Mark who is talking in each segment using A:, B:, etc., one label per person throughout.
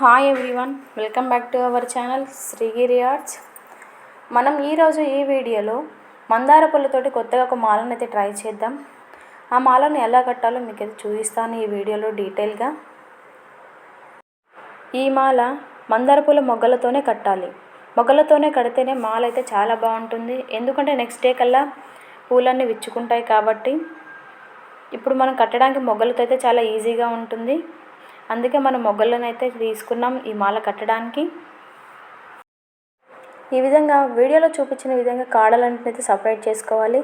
A: Hi everyone welcome back to our channel Srigiri Arts మనం ఈరోజు ఈ వీడియోలో మందార పూలతోటి కొత్తగా ఒక మాలను అయితే ట్రై చేద్దాం. ఆ మాలను ఎలా కట్టాలో మీకు అయితే చూపిస్తాను ఈ వీడియోలో డీటెయిల్గా ఈ మాల మందార పూల మొగ్గలతోనే కట్టాలి. మొగ్గలతోనే కడితేనే మాల అయితే చాలా బాగుంటుంది. ఎందుకంటే నెక్స్ట్ డే కల్లా పూలన్నీ విచ్చుకుంటాయి కాబట్టి ఇప్పుడు మనం కట్టడానికి మొగ్గలతో అయితే చాలా ఈజీగా ఉంటుంది. అందుకే మనం మొగ్గలను అయితే తీసుకున్నాం ఈ మాల కట్టడానికి. ఈ విధంగా వీడియోలో చూపించిన విధంగా కాడలన్నింటిని అయితే సపరేట్ చేసుకోవాలి.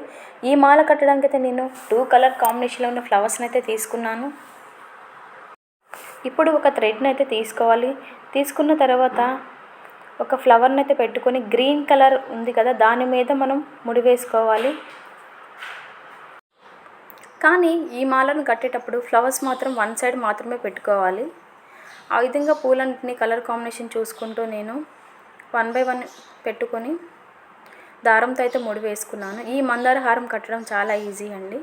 A: ఈ మాల కట్టడానికి అయితే నేను టూ కలర్ కాంబినేషన్లో ఉన్న ఫ్లవర్స్ని అయితే తీసుకున్నాను. ఇప్పుడు ఒక థ్రెడ్ని అయితే తీసుకోవాలి. తీసుకున్న తర్వాత ఒక ఫ్లవర్ని అయితే పెట్టుకొని గ్రీన్ కలర్ ఉంది కదా దాని మీద మనం ముడి వేసుకోవాలి. కానీ ఈ మాలను కట్టేటప్పుడు ఫ్లవర్స్ మాత్రం వన్ సైడ్ మాత్రమే పెట్టుకోవాలి. ఆ విధంగా పూలన్నింటినీ కలర్ కాంబినేషన్ చూసుకుంటూ నేను వన్ బై వన్ పెట్టుకొని దారంతో అయితే ముడి వేసుకున్నాను. ఈ మందార హారం కట్టడం చాలా ఈజీ అండి.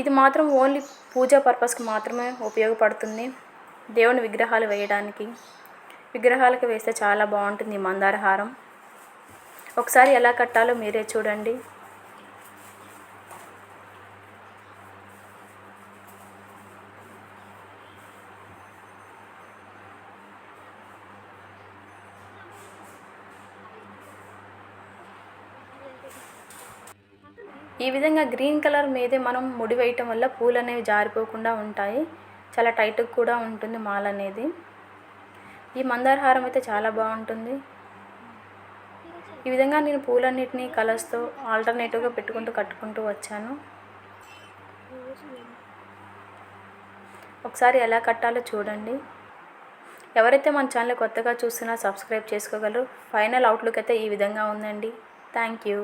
A: ఇది మాత్రం ఓన్లీ పూజా పర్పస్కి మాత్రమే ఉపయోగపడుతుంది. దేవుని విగ్రహాలు వేయడానికి. విగ్రహాలకు వేస్తే చాలా బాగుంటుంది ఈ మందార హారం. ఒకసారి ఎలా కట్టాలో మీరే చూడండి. ఈ విధంగా గ్రీన్ కలర్ మీదే మనం ముడి వేయటం వల్ల పూలు అనేవి జారిపోకుండా ఉంటాయి. చాలా టైట్గా కూడా ఉంటుంది మాల అనేది ఈ మందార హారం అయితే చాలా బాగుంటుంది. ఈ విధంగా నేను పూలన్నిటిని కలర్స్తో ఆల్టర్నేటివ్గా పెట్టుకుంటూ కట్టుకుంటూ వచ్చాను. ఒకసారి ఎలా కట్టాలో చూడండి. ఎవరైతే మన ఛానల్ కొత్తగా చూసినా సబ్స్క్రైబ్ చేసుకోగలరు. ఫైనల్ అవుట్లుక్ అయితే ఈ విధంగా ఉందండి. Thank you.